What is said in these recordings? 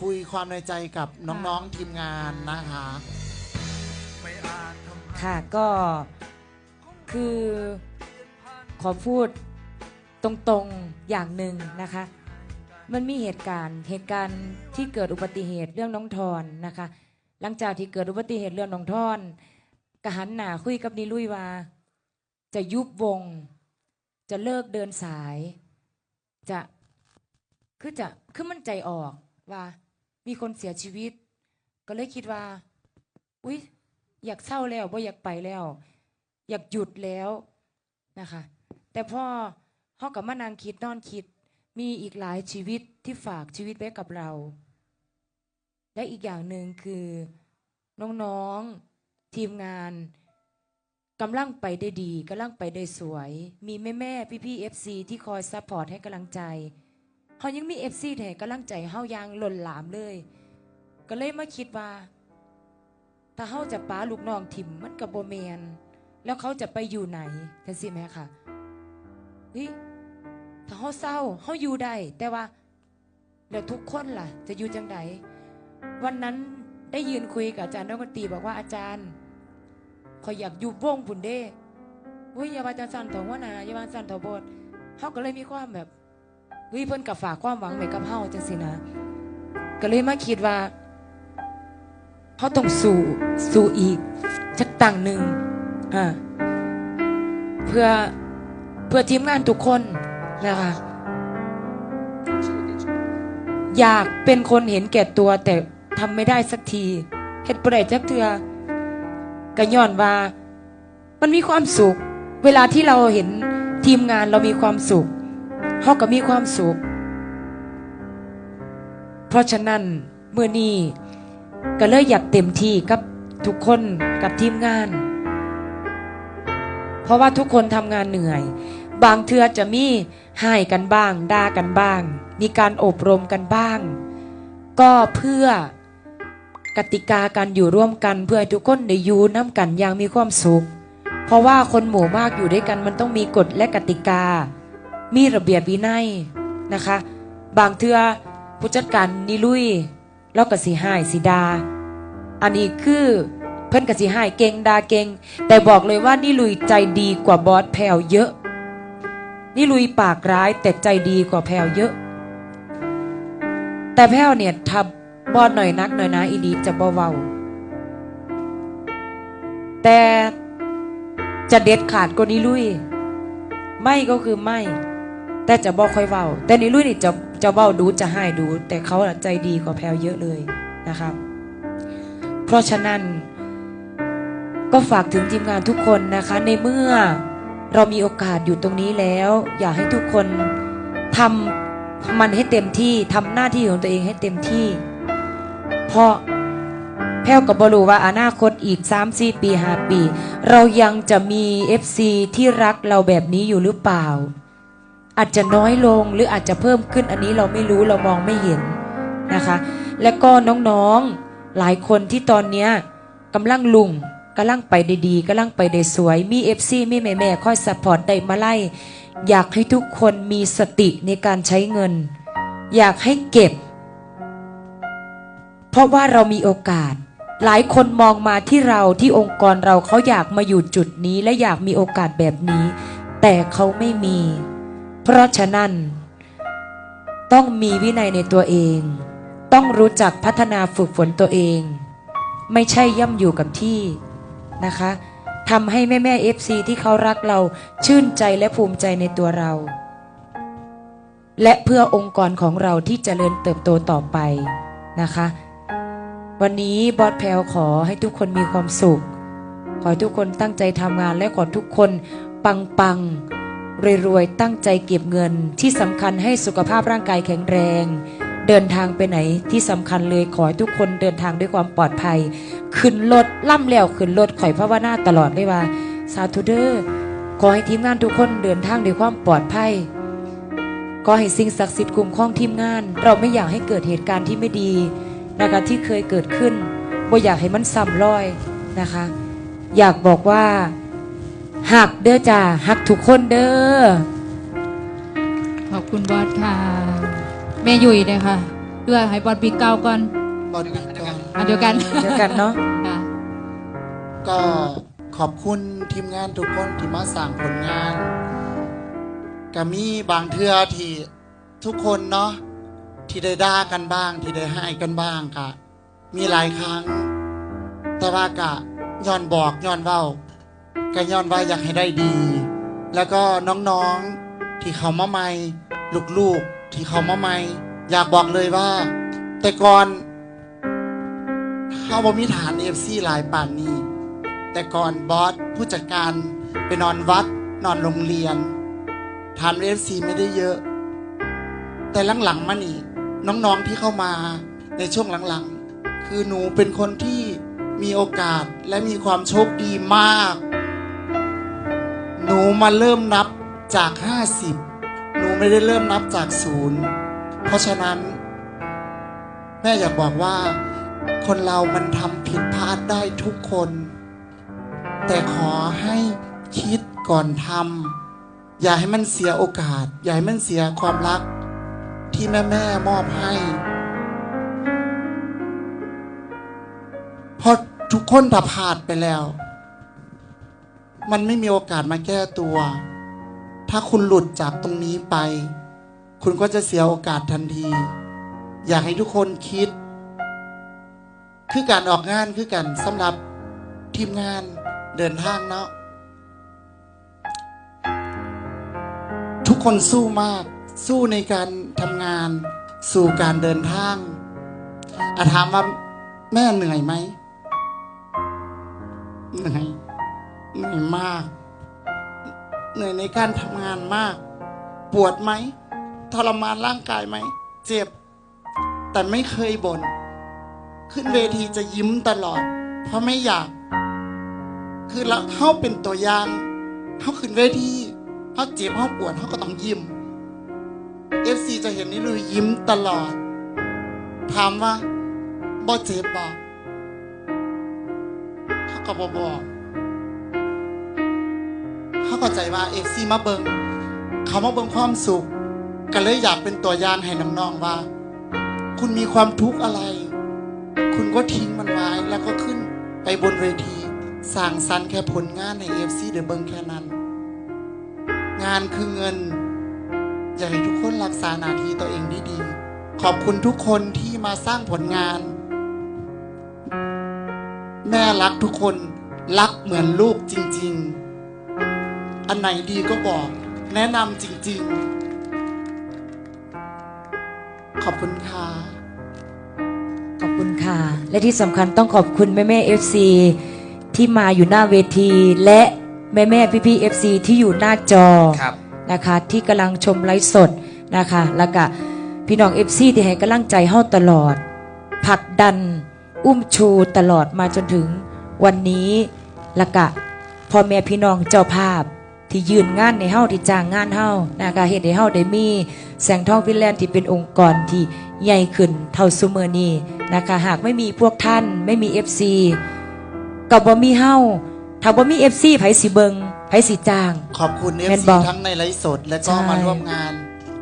คุยความในใจกับน้องๆทีมงานนะคะค่ะก็คือขอพูดตรงๆอย่างหนึ่งนะคะ มันมีเหตุการณ์เหตุการณ์ที่เกิดอุบัติเหตุเรื่องน้องทอนนะคะ หลังจากที่เกิดอุบัติเหตุเรื่องน้องทอนกะหันหนาคุยกับนิลุยว่า จะยุบวง จะเลิกเดินสาย จะคือจะคือมันใจออก ว่ามีคนเสียชีวิต ก็เลยคิดว่า อุ๊ย อยากเศร้าแล้วว่อยากไปแล้ว อยากหยุดแล้วนะคะ แต่พ่อเขากับมานางคิดนอนคิด มีอีกหลายชีวิตที่ฝากชีวิตไว้กับเรา และอีกอย่างหนึ่งคือน้องๆทีมงานกำลังไปได้ดีกำลังไปได้สวย มีแม่แม่พี่พี่เอฟซีที่คอยซัพพอร์ตให้กำลังใจ เขายังมีเอฟซีให้กำลังใจเฮายางหล่นหลามเลย ก็เลยมาคิดว่า ถ้าเขาจะป้าลูกน้องถิ่มมันกับโบเมน แล้วเขาจะไปอยู่ไหนกันสิแม่ค่ะเฮ้ยถ้าเขาเศร้าเขาอยู่ได้แต่ว่าแล้วทุกคนล่ะ จะอยู่จังไดวันนั้นได้ยืนคุยกับอาจารย์นักดนตรีบอกว่าอาจารย์ขอยอยากอยู่วงผุนเด้เฮ้ยอย่ามาจันสันเถอะว่านาอย่ามาสันเถอะบดเขาก็เลยมีความแบบ ฮ้ยเพิ่นกับฝากความหวังไว้กับเฮาจังสินะ ก็เลยมาคิดว่าเขาต้องสู้สู้อีกจักต่างหนึ่งอ่าเพื่อเพื่อทีมงานทุกคนนะคะอยากเป็นคนเห็นแก่ตัวแต่ทำไม่ได้สักทีเฮ็ดบ่ได้จักเทือก็ย้อนว่า มันมีความสุข เวลาที่เราเห็นทีมงานเรามีความสุข เขาก็มีความสุข เพราะฉะนั้นเมื่อนี้ก็เลยอยากเต็มที่กับทุกคนกับทีมงาน เพราะว่าทุกคนทำงานเหนื่อย บางเทือจะมีให้กันบ้างด่ากันบ้าง มีการอบรมกันบ้าง ก็เพื่อกติกาการอยู่ร่วมกันเพื่อให้ทุกคนได้อยู่น้ำกันอย่างมีความสุข เพราะว่าคนหมู่มากอยู่ด้วยกันมันต้องมีกฎและกติกา มีระเบียบวินัยนะคะ บางเทือผู้จัดการนิลุยแล้วก็สีหายสีดา อันนี้คือเพื่อนกับสีหายเก่งดาเก่งแต่บอกเลยว่านี่ลุยใจดีกว่าบอสแพลวเยอะนี่ลุยปากร้ายแต่ใจดีกว่าแพลวเยอะ แต่แพลวเนี่ยทับบอสหน่อยนักหน่อยนะอีดีจะเบาๆแต่จะเด็ดขาดกว่านี้ลุย ไม่ก็คือไม่ แต่จะบอกค่อยเบาแต่นี่ลุยนี่จะจะเบาดูจะให้ดู แต่เขาใจดีกว่าแพลวเยอะเลยนะครับ เพราะฉะนั้น ก็ฝากถึงทีมงานทุกคนนะคะ ในเมื่อเรามีโอกาสอยู่ตรงนี้แล้ว อยากให้ทุกคนทำมันให้เต็มที่ทำหน้าที่ของตัวเองให้เต็มที่ เพราะแพ้วกับบรูว่าอนาคตอีก 3-4 ปี 5 ปี เรายังจะมี FC ที่รักเราแบบนี้อยู่หรือเปล่า อาจจะน้อยลงหรืออาจจะเพิ่มขึ้นอันนี้เราไม่รู้เรามองไม่เห็นนะคะ และก็น้องๆหลายคนที่ตอนเนี้ยกำลังลุงกำลังไปได้ดีกำลังไปได้สวย มีเอฟซีมีแม่แม่ๆคอยสปอร์ตได้มาไล่ อยากให้ทุกคนมีสติในการใช้เงิน อยากให้เก็บ เพราะว่าเรามีโอกาส หลายคนมองมาที่เราที่องค์กรเราเขาอยากมาอยู่จุดนี้และอยากมีโอกาสแบบนี้ แต่เขาไม่มี เพราะฉะนั้น ต้องมีวินัยในตัวเอง ต้องรู้จักพัฒนาฝึกฝนตัวเอง ไม่ใช่ย่ำอยู่กับที่นะคะทำให้แม่แม่เอฟซีที่เขารักเราชื่นใจและภูมิใจในตัวเรา และเพื่อองค์กรของเราที่จเจริญเติบโตต่อไปนะคะ วันนี้บอสแพลวขอให้ทุกคนมีความสุข ขอให้ทุกคนตั้งใจทำงานและขอทุกคนปังปัง รวยๆ ตั้งใจเก็บเงินที่สำคัญให้สุขภาพร่างกายแข็งแรง เดินทางไปไหนที่สำคัญเลยขอให้ทุกคนเดินทางด้วยความปลอดภัย ขึ้นรถล่ำแล้วขึ้นรถข่อยภาวนาตลอดเลยว่า สาธุเดอร์ขอให้ทีมงานทุกคนเดินทางด้วยความปลอดภัยขอให้สิ่งศักดิ์สิทธิ์คุ้มครองทีมงาน เราไม่อยากให้เกิดเหตุการณ์ที่ไม่ดีนะคะที่เคยเกิดขึ้นบ่อยากให้มันซ้ำรอยนะคะ อยากบอกว่า หักเด้อจ้าหักทุกคนเด้อขอบคุณบอสค่ะแม่ยุยนะคะด้วยให้บอดปีเก่าก่อนบอดี้ก่อนอันเดียวกันเดียวกันเนาะค่ะก็ขอบคุณทีมงานทุกคนที่มาสั่งผลงาน ก็มีบางเทื่อที่ทุกคนเนาะที่ได้ด่ากันบ้าง ที่ได้ให้กันบ้างกะมีหลายครั้ง แต่ว่ากะย้อนบอกย้อนเว้า ก็ย้อนว่าอยากให้ได้ดี แล้วก็น้องๆที่เขามาใหม่ลูกๆที่เขามาใหม่อยากบอกเลยว่า แต่ก่อนเฮาบ่มีฐานเอฟซีหลายป่านนี้ แต่ก่อนบอสผู้จัดการไปนอนวัดนอนโรงเรียน ฐานเอฟซีไม่ได้เยอะ แต่หลังๆมานี่น้องๆที่เข้ามาในช่วงหลังๆ คือหนูเป็นคนที่มีโอกาสและมีความโชคดีมาก หนูมาเริ่มนับจาก 50 หนูไม่ได้เริ่มนับจากศูนย์เพราะฉะนั้น แม่อยากบอกว่า คนเรามันทำผิดพลาดได้ทุกคน แต่ขอให้คิดก่อนทำอย่าให้มันเสียโอกาส อย่าให้มันเสียความรักที่แม่แม่มอบให้เพราะทุกคนถ้าพลาดไปแล้ว มันไม่มีโอกาสมาแก้ตัว ถ้าคุณหลุดจากตรงนี้ไป คุณก็จะเสียโอกาสทันที อยากให้ทุกคนคิด คือการออกงานคือกันสำหรับทีมงานเดินทางเนาะทุกคนสู้มาก สู้ในการทำงาน สู่การเดินทางอาถามว่าแม่เหนื่อยไหมเหนื่อย เหนื่อยมาก เหนื่อยในการทำงานมาก ปวดไหมทรมานร่างกายไหม เจ็บ แต่ไม่เคยบน่นขึ้นเวทีจะยิ้มตลอด เพราะไม่อยาก คือเราเขาเป็นตัวอย่างเขาขึ้นเวทีเขาเจ็บเขาปวดเขาก็ต้องยิ้มเอฟซีจะเห็นนี่ลุยยิ้มตลอด ถามว่าบ่เจ็บบอกเขาก็บอบอก เข้าใจว่าเอฟซีมาเบิงเขามาเบิงความสุขก็เลยอยากเป็นตัวอย่างให้น้องๆว่า คุณมีความทุกข์อะไร คุณก็ทิ้งมันไว้แล้วก็ขึ้นไปบนเวทีสร้างสรรค์แค่ผลงานในเอฟซีเดอเบิงแค่นั้น งานคือเงิน อยากให้ทุกคนรักษาหนาทีตัวเองดีๆขอบคุณทุกคนที่มาสร้างผลงาน แม่รักทุกคนรักเหมือนลูกจริง ๆ อันไหนดีก็บอก แนะนำจริง ๆ ขอบคุณค่ะขอบคุณค่ะ และที่สำคัญต้องขอบคุณแม่แม่เอฟซีที่มาอยู่หน้าเวที และแม่แม่พี่พี่เอฟซีที่อยู่หน้าจอครับนะคะ ที่กำลังชมไลฟ์สดนะคะ แล้วก็พี่น้องเอฟซีที่ให้กำลังใจเฮาตลอดผลักดันอุ้มชูตลอดมาจนถึงวันนี้แล้วก็พ่อแม่พี่น้องเจ้าภาพ ที่ยืนงานในเฮาที่จ้างงานเฮานะคะเฮ็ดให้เฮาได้มีแสงทองฟินแลนด์ที่เป็นองค์กรที่ใหญ่ขึ้นเท่าซุเมอร์นี้นะคะหากไม่มีพวกท่านไม่มี FC ก็บ่มีเฮาถ้าบ่มี FC ไผสิเบิงไผสิจ้าง ขอบคุณเอแม่ฟนซีบอกทั้งในไลฟ์สด และก็ใช่ มาร่วมงาน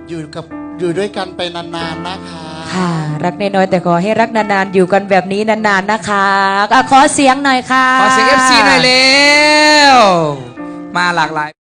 อยู่กับอยู่ด้วยกันไปนานๆนะคะค่ะ รักน้อยๆแต่ขอให้รักนานๆอยู่กันแบบนี้นานๆนะคะอะขอเสียงหน่อยค่ะ ขอเสียง FC หน่อยเร็ว มาหลากหลาย